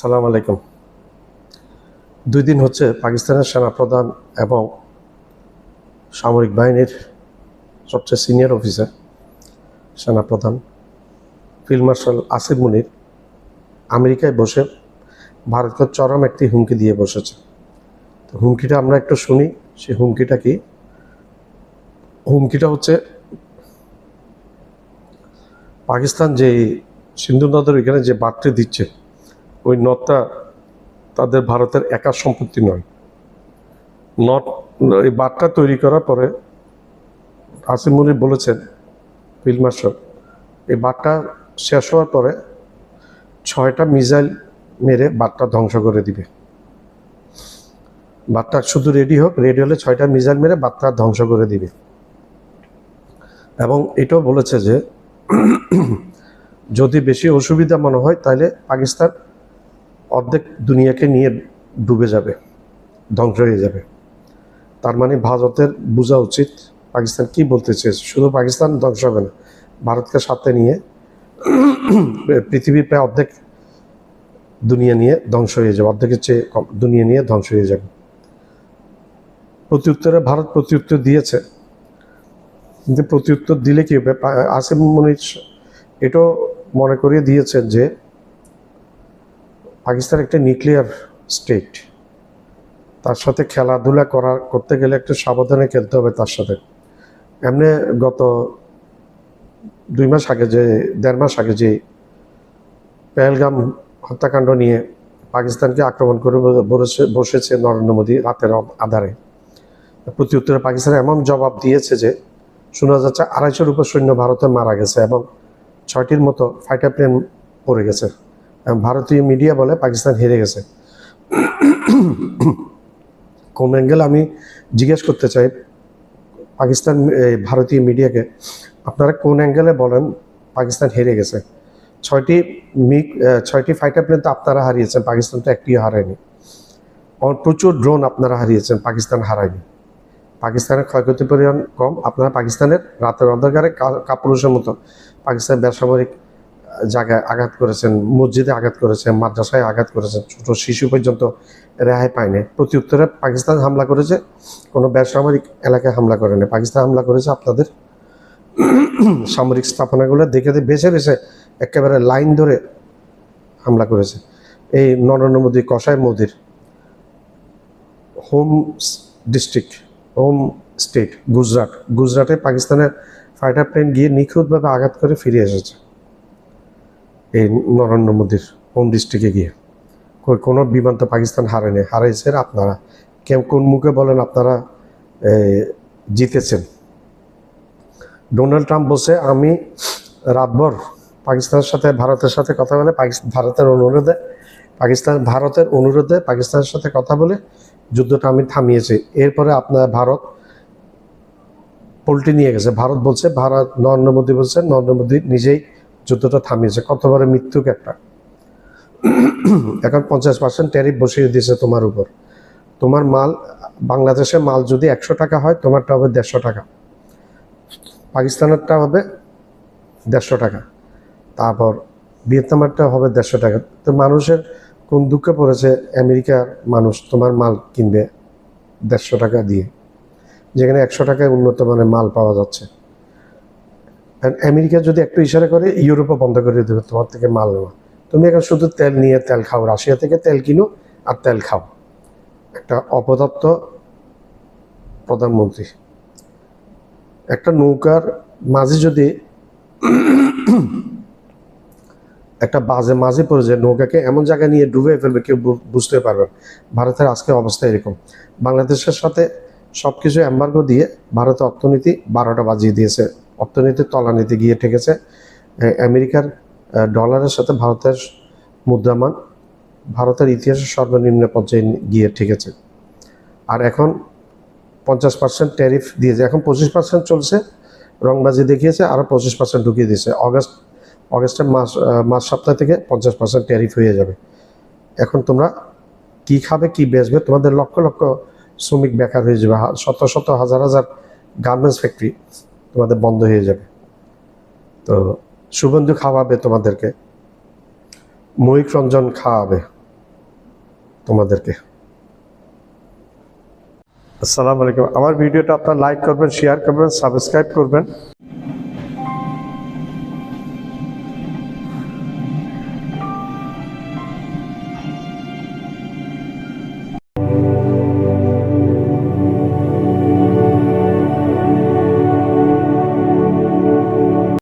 আসসালামু আলাইকুম। দুই দিন হচ্ছে পাকিস্তানের সেনাপ্রধান এবং সামরিক বাহিনীর সবচেয়ে সিনিয়র অফিসার, সেনাপ্রধান ফিল্ড মার্শাল আসিফ মুনির আমেরিকায় বসে ভারতকে চরম একটি হুমকি দিয়ে বসেছে। তো হুমকিটা আমরা একটু শুনি, সেই হুমকিটা কি? হুমকিটা হচ্ছে পাকিস্তান যে সিন্ধু নদের ওইখানে যে বার্তা দিচ্ছে ওই নদটা তাদের ভারতের একার সম্পত্তি নয়। নট, এই বাঁধটা তৈরি করার পরে আসিম মুনি বলেছেন, ফিল্ড এই বাঁধটা শেষ হওয়ার পরে ছয়টা মিসাইল মেরে বাঁধটা ধ্বংস করে দিবে। বাঁধটা শুধু রেডি হোক, রেডি হলে ছয়টা মিসাইল মেরে বাঁধটা ধ্বংস করে দিবে। এবং এটাও বলেছে যে, যদি বেশি অসুবিধা মনে হয়, তাহলে পাকিস্তান অর্ধেক দুনিয়াকে নিয়ে ডুবে যাবে, ধ্বংস হয়ে যাবে। তার মানে ভারতের বোঝা উচিত পাকিস্তান কি বলতে চেয়েছে। শুধু পাকিস্তান ধ্বংস হবে না, ভারতকে সাথে নিয়ে পৃথিবীর প্রায় অর্ধেক দুনিয়া নিয়ে ধ্বংস হয়ে যাবে, অর্ধেকের চেয়ে দুনিয়া নিয়ে ধ্বংস হয়ে যাবে। প্রত্যুত্তরে ভারত প্রত্যুত্তর দিয়েছে, কিন্তু প্রত্যুত্তর দিলে কি হবে? আসিম মনির এটাও মনে করিয়ে দিয়েছেন যে পাকিস্তান একটা নিউক্লিয়ার স্টেট তার সাথে খেলাধুলা করার, করতে গেলে একটু সাবধানে খেলতে হবে তার সাথে। এমনি গত দুই মাস আগে যে, দেড় মাস আগে যে পেহেলগাম হত্যাকাণ্ড নিয়ে পাকিস্তানকে আক্রমণ করে বসেছে নরেন্দ্র মোদী রাতের আধারে। প্রতি উত্তরে পাকিস্তান এমন জবাব দিয়েছে যে শোনা যাচ্ছে আড়াইশোর উপর সৈন্য ভারতে মারা গেছে এবং ছয়টির মতো ফাইটার প্লেন পড়ে গেছে। ভারতীয় মিডিয়া বলে পাকিস্তান হেরে গেছে। কোন অ্যাঙ্গেল আমি জিজ্ঞেস করতে চাই, পাকিস্তান ভারতীয় মিডিয়াকে, আপনারা কোন অ্যাঙ্গেলে বলেন পাকিস্তান হেরে গেছে? ছয়টি মিগ ছয়টি ফাইটার প্লেন তো আপনারা হারিয়েছেন, পাকিস্তান তো একটিও হারায়নি। প্রচুর ড্রোন আপনারা হারিয়েছেন, পাকিস্তান হারায়নি। পাকিস্তানের ক্ষয়ক্ষতির পরিমাণ কম, আপনারা পাকিস্তানের রাতের অন্ধকারে কাপুরুষের মতো পাকিস্তানের বেসামরিক জায়গায় আঘাত করেছেন, মসজিদে আঘাত করেছেন, মাদ্রাসায় আঘাত করেছেন, ছোট শিশু পর্যন্ত রেহাই পায়নি। প্রতি উত্তরে পাকিস্তান হামলা করেছে, কোনো বেসামরিক এলাকায় হামলা করেনি। পাকিস্তান হামলা করেছে আপনাদের সামরিক স্থাপনাগুলো দেখে বেছে বেছে একেবারে লাইন ধরে হামলা করেছে। এই নরেন্দ্র মোদী, কসাই মোদির home district, home state, Gujarat. গুজরাটে পাকিস্তানের ফাইটার প্লেন গিয়ে নিখুঁতভাবে আঘাত করে ফিরে এসেছে। এই নরেন্দ্র মোদীর হোম ডিস্ট্রিক্টে গিয়ে? কই, কোনো বিমান তো পাকিস্তান হারেনি হারাইছে আপনারা। কেউ কোন মুখে বলেন আপনারা জিতেছেন। ডোনাল্ড ট্রাম্প বলছে, আমি রাতভর পাকিস্তানের সাথে, ভারতের সাথে কথা বলে পাকিস্তান ভারতের অনুরোধে, পাকিস্তান, ভারতের অনুরোধে পাকিস্তানের সাথে কথা বলে যুদ্ধটা আমি থামিয়েছি। এরপরে আপনার ভারত পোল্টি নিয়ে গেছে। ভারত বলছে, ভারত নরেন্দ্র মোদী বলছে, নরেন্দ্র মোদী নিজেই যুদ্ধটা থামিয়েছে। কত বড় মৃত্যুক একটা। এখন পঞ্চাশ পার্সেন্ট ট্যারিফ বসিয়ে দিয়েছে তোমার উপর। তোমার মাল বাংলাদেশে মাল যদি একশো টাকা হয়, তোমারটা হবে দেড়শো টাকা। পাকিস্তানেরটা হবে দেড়শো টাকা। তারপর ভিয়েতনামেরটা হবে দেড়শো টাকা। তো মানুষের কোন দুঃখে পড়েছে আমেরিকার মানুষ, তোমার মাল কিনবে দেড়শো টাকা দিয়ে। যেখানে একশো টাকায় উন্নত মানের মাল পাওয়া যাচ্ছে। আমেরিকা যদি একটু ইশারা করে, ইউরোপও বন্ধ করে দেবে তোমার থেকে মাল নেওয়া। তুমি এখন শুধু তেল নিয়ে তেল খাও, রাশিয়া থেকে তেল কিনো আর তেল খাও। একটা অপদার্থ প্রধানমন্ত্রী। একটা নৌকার মাঝে যদি একটা বাজে মাঝে পড়ে যায়, নৌকাকে এমন জায়গায় নিয়ে ডুবে ফেলবে, কেউ বুঝতে পারবে ভারতের আজকের অবস্থা এরকম। বাংলাদেশের সাথে সব কিছু দিয়ে ভারতের অর্থনীতি বারোটা বাজিয়ে দিয়েছে। অর্থনীতি তলানিতে গিয়ে ঠেকেছে। আমেরিকার ডলারের সাথে ভারতের মুদ্রামান, ভারতের ইতিহাসের সর্বনিম্ন পর্যায়ে গিয়ে ঠেকেছে। আর এখন পঞ্চাশ পার্সেন্ট ট্যারিফ দিয়েছে। এখন পঁচিশ পার্সেন্ট চলছে, রংবাজি দেখিয়েছে আরও পঁচিশ পার্সেন্ট ঢুকিয়ে দিয়েছে। অগস্ট, অগস্টের মাস মাস সপ্তাহ থেকে পঞ্চাশ পার্সেন্ট ট্যারিফ হয়ে যাবে। এখন তোমরা কি খাবে, কি বেচবে? তোমাদের লক্ষ লক্ষ শ্রমিক বেকার হয়ে যাবে। শত শত, হাজার হাজার গার্মেন্টস ফ্যাক্টরি তোমাদের বন্ধ হয়ে যাবে। তো সুগন্ধু খাওয়াবে তোমাদেরকে। মহিক রঞ্জন খাওয়াবে তোমাদেরকে। আসসালামু আলাইকুম। আমার ভিডিওটা আপনার লাইক করবেন শেয়ার করবেন সাবস্ক্রাইব করবেন।